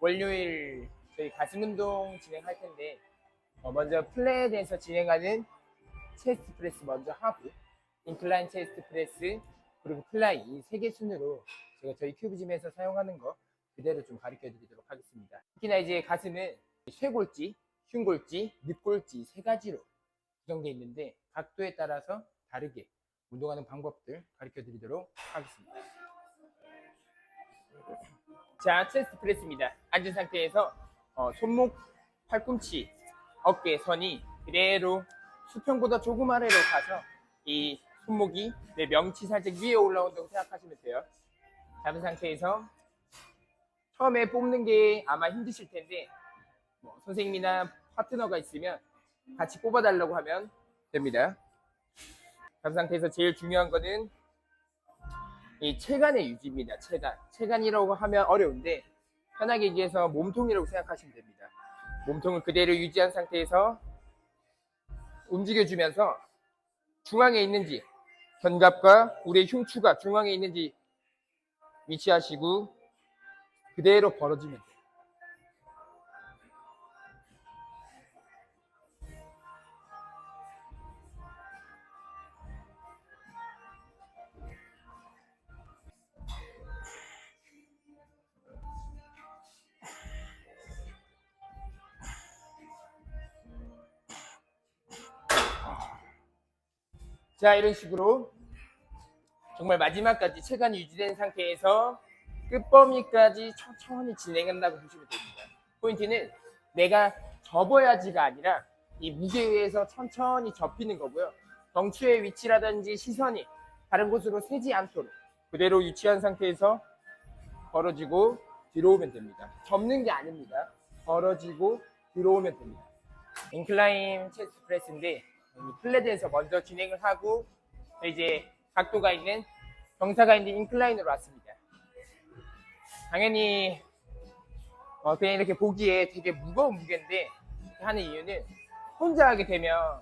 월요일 저희 가슴 운동 진행할 텐데 어, 먼저 플랫에서 진행하는 체스트 프레스 먼저 하고 인클라인 체스트 프레스 그리고 플라이 이 세 개 순으로 제가 저희 큐브짐에서 사용하는 거 그대로 좀 가르쳐 드리도록 하겠습니다. 특히나 이제 가슴은 쇄골지, 흉골지, 늑골지 세 가지로 구성되어 있는데 각도에 따라서 다르게 운동하는 방법들 가르쳐 드리도록 하겠습니다. 자, 체스트 프레스입니다. 앉은 상태에서 어, 손목, 팔꿈치, 어깨 선이 그대로 수평보다 조금 아래로 가서 이 손목이 내 명치 살짝 위에 올라온다고 생각하시면 돼요. 잡은 상태에서 처음에 뽑는 게 아마 힘드실 텐데 뭐 선생님이나 파트너가 있으면 같이 뽑아달라고 하면 됩니다. 잡은 상태에서 제일 중요한 거는 이 체간의 유지입니다. 체간. 체간이라고 하면 어려운데 편하게 얘기해서 몸통이라고 생각하시면 됩니다. 몸통을 그대로 유지한 상태에서 움직여주면서 중앙에 있는지 견갑과 우리의 흉추가 중앙에 있는지 위치하시고 그대로 벌어지면 돼요. 자, 이런 식으로 정말 마지막까지 체간이 유지된 상태에서 끝범위까지 천천히 진행한다고 보시면 됩니다. 포인트는 내가 접어야지가 아니라 이 무게에 의해서 천천히 접히는 거고요. 덩추의 위치라든지 시선이 다른 곳으로 새지 않도록 그대로 유치한 상태에서 벌어지고 뒤로 오면 됩니다. 접는 게 아닙니다. 벌어지고 뒤로 오면 됩니다. 인클라인 체스트 프레스인데 이 플랫에서 먼저 진행을 하고 이제 각도가 있는 경사가 있는 인클라인으로 왔습니다. 당연히 어, 그냥 이렇게 보기에 되게 무거운 무게인데 하는 이유는 혼자 하게 되면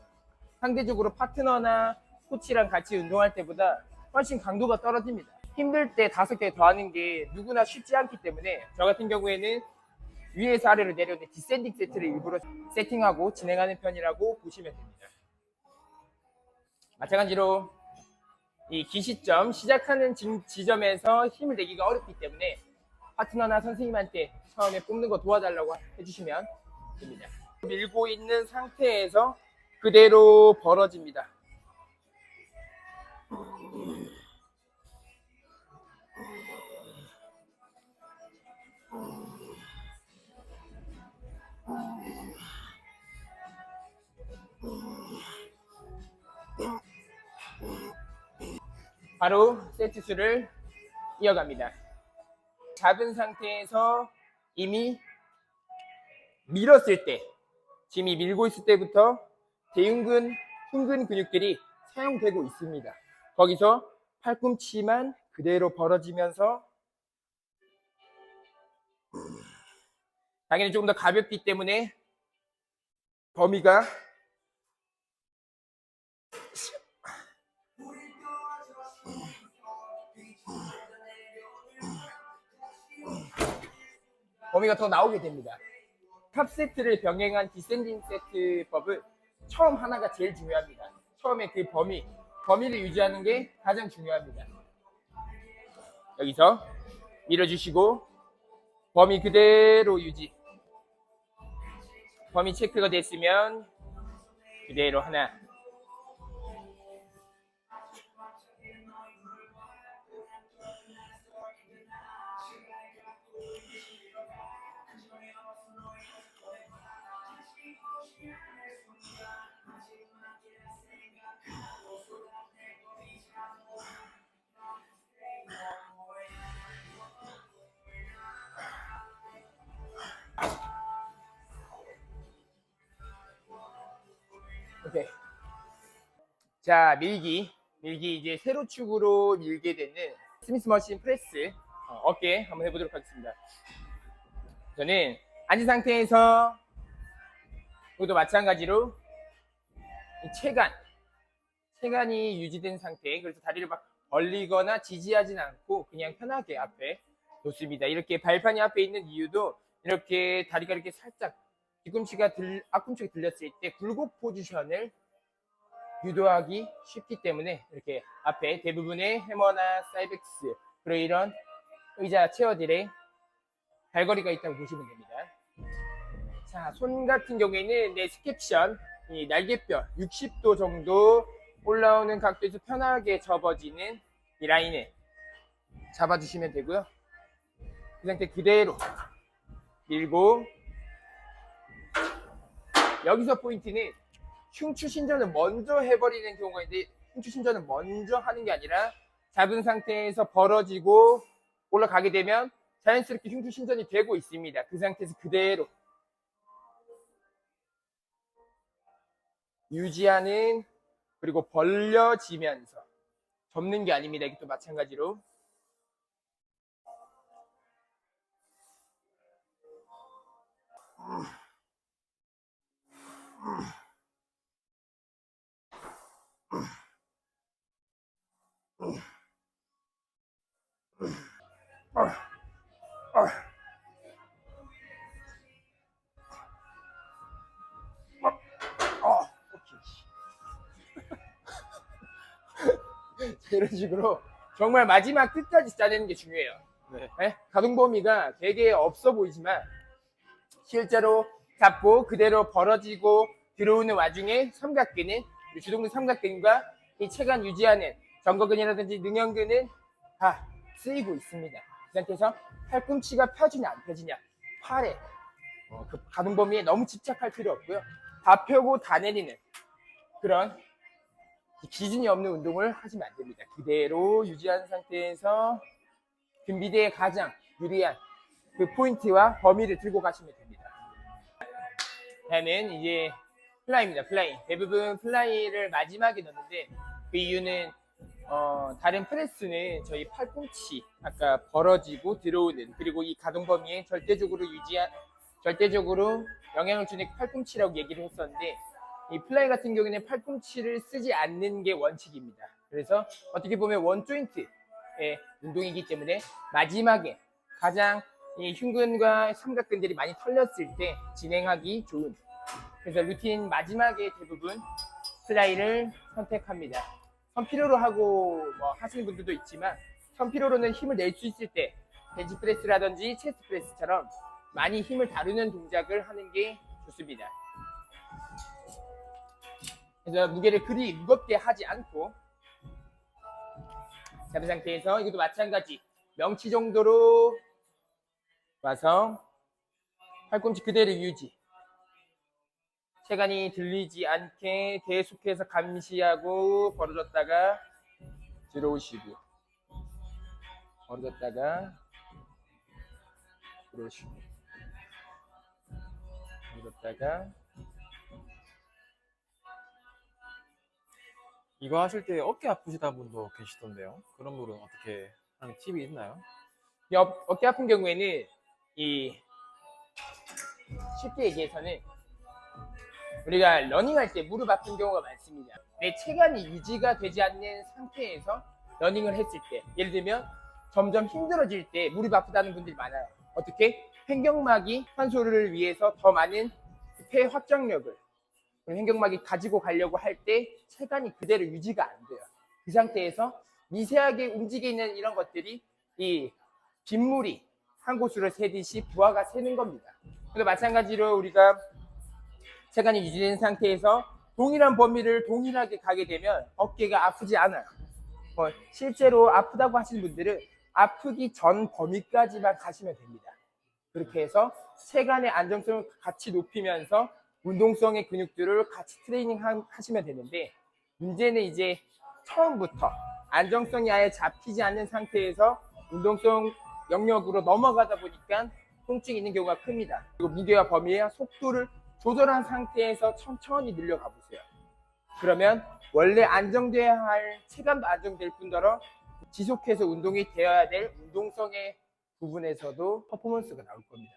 상대적으로 파트너나 코치랑 같이 운동할 때보다 훨씬 강도가 떨어집니다. 힘들 때 다섯 개 더 하는 게 누구나 쉽지 않기 때문에 저 같은 경우에는 위에서 아래로 내려오는 디센딩 세트를 일부러 세팅하고 진행하는 편이라고 보시면 됩니다. 마찬가지로 이 기시점 시작하는 지- 지점에서 힘을 내기가 어렵기 때문에 파트너나 선생님한테 처음에 뽑는 거 도와달라고 해주시면 됩니다. 밀고 있는 상태에서 그대로 벌어집니다. 바로 세트 수를 이어갑니다. 잡은 상태에서 이미 밀었을 때, 지금 이 밀고 있을 때부터 대흉근, 흉근 근육들이 사용되고 있습니다. 거기서 팔꿈치만 그대로 벌어지면서 당연히 조금 더 가볍기 때문에 범위가 범위가 더 나오게 됩니다. 탑 세트를 병행한 디센딩 세트법은 처음 하나가 제일 중요합니다. 처음에 그 범위, 범위를 유지하는 게 가장 중요합니다. 여기서 밀어주시고 범위 그대로 유지. 범위 체크가 됐으면 그대로 하나. 오케이. 자, 밀기. 밀기 이제 세로 축으로 밀게 되는 스미스 머신 프레스 어, 어깨 한번 해보도록 하겠습니다. 저는 앉은 상태에서 이것도 마찬가지로 이 체간, 체간이 유지된 상태. 그래서 다리를 막 벌리거나 지지하진 않고 그냥 편하게 앞에 놓습니다. 이렇게 발판이 앞에 있는 이유도 이렇게 다리가 이렇게 살짝 뒤꿈치가 들, 앞꿈치가 들렸을 때 굴곡 포지션을 유도하기 쉽기 때문에 이렇게 앞에 대부분의 해머나 사이벡스 그리고 이런 의자 체어들의 발거리가 있다고 보시면 됩니다. 자, 손 같은 경우에는 내 스캡션, 이 날개뼈 60도 정도 올라오는 각도에서 편하게 접어지는 이 라인을 잡아주시면 되고요. 그 상태 그대로 밀고 여기서 포인트는 흉추 신전을 먼저 해버리는 경우가 있는데 흉추 신전을 먼저 하는 게 아니라 잡은 상태에서 벌어지고 올라가게 되면 자연스럽게 흉추 신전이 되고 있습니다. 그 상태에서 그대로 유지하는 그리고 벌려지면서 접는 게 아닙니다. 이것도 마찬가지로 어, 오케 이. 이런 식으로 정말 마지막 끝까지 짜내는 게 중요해요. 네. 네? 가동 범위가 되게 없어 보이지만 실제로 잡고 그대로 벌어지고 들어오는 와중에 삼각근은 이 주동근 삼각근과 이 체간 유지하는 정거근이라든지 능형근은 다 쓰이고 있습니다. 그 상태에서 팔꿈치가 펴지냐 안 펴지냐 팔에 어, 그 가동 범위에 너무 집착할 필요 없고요. 다 펴고 다 내리는 그런 기준이 없는 운동을 하시면 안 됩니다. 그대로 유지한 상태에서 금비대에 가장 유리한 그 포인트와 범위를 들고 가시면 됩니다. 다음은 이제 플라이입니다. 플라이. 대부분 플라이를 마지막에 넣는데 그 이유는 어, 다른 프레스는 저희 팔꿈치 아까 벌어지고 들어오는 그리고 이 가동 범위에 절대적으로 유지한 절대적으로 영향을 주는 팔꿈치라고 얘기를 했었는데 이 플라이 같은 경우에는 팔꿈치를 쓰지 않는 게 원칙입니다. 그래서 어떻게 보면 원 조인트의 운동이기 때문에 마지막에 가장 이 흉근과 삼각근들이 많이 털렸을 때 진행하기 좋은 그래서 루틴 마지막에 대부분 플라이를 선택합니다. 선피로로 하고 뭐 하시는 분들도 있지만 선피로로는 힘을 낼 수 있을 때 벤치프레스라든지 체스트프레스처럼 많이 힘을 다루는 동작을 하는 게 좋습니다. 그래서 무게를 그리 무겁게 하지 않고 잡은 상태에서 이것도 마찬가지 명치 정도로 와서 팔꿈치 그대로 유지 체간이 들리지 않게 계속해서 감시하고 벌어졌다가 들어오시고 벌어졌다가 들어오시고 벌어졌다가 이거 하실 때 어깨 아프시다 분도 계시던데요. 그런 분은 어떻게 하는 팁이 있나요? 이 어, 어깨 아픈 경우에는 이 쉽게 얘기해서는 우리가 러닝할 때 무릎 아픈 경우가 많습니다. 내 체간이 유지가 되지 않는 상태에서 러닝을 했을 때 예를 들면 점점 힘들어질 때 무릎 아프다는 분들이 많아요. 어떻게? 횡격막이 환소를 위해서 더 많은 폐 확장력을 횡격막이 가지고 가려고 할 때 체간이 그대로 유지가 안 돼요. 그 상태에서 미세하게 움직이는 이런 것들이 이 빗물이 한 곳으로 새듯이 부하가 새는 겁니다. 근데 마찬가지로 우리가 체간이 유지된 상태에서 동일한 범위를 동일하게 가게 되면 어깨가 아프지 않아요. 뭐 실제로 아프다고 하시는 분들은 아프기 전 범위까지만 가시면 됩니다. 그렇게 해서 체간의 안정성을 같이 높이면서 운동성의 근육들을 같이 트레이닝 하- 하시면 되는데 문제는 이제 처음부터 안정성이 아예 잡히지 않는 상태에서 운동성 영역으로 넘어가다 보니까 통증이 있는 경우가 큽니다. 그리고 무게와 범위와 속도를 조절한 상태에서 천천히 늘려가 보세요. 그러면 원래 안정돼야 할 체감도 안정될 뿐더러 지속해서 운동이 되어야 될 운동성의 부분에서도 퍼포먼스가 나올 겁니다.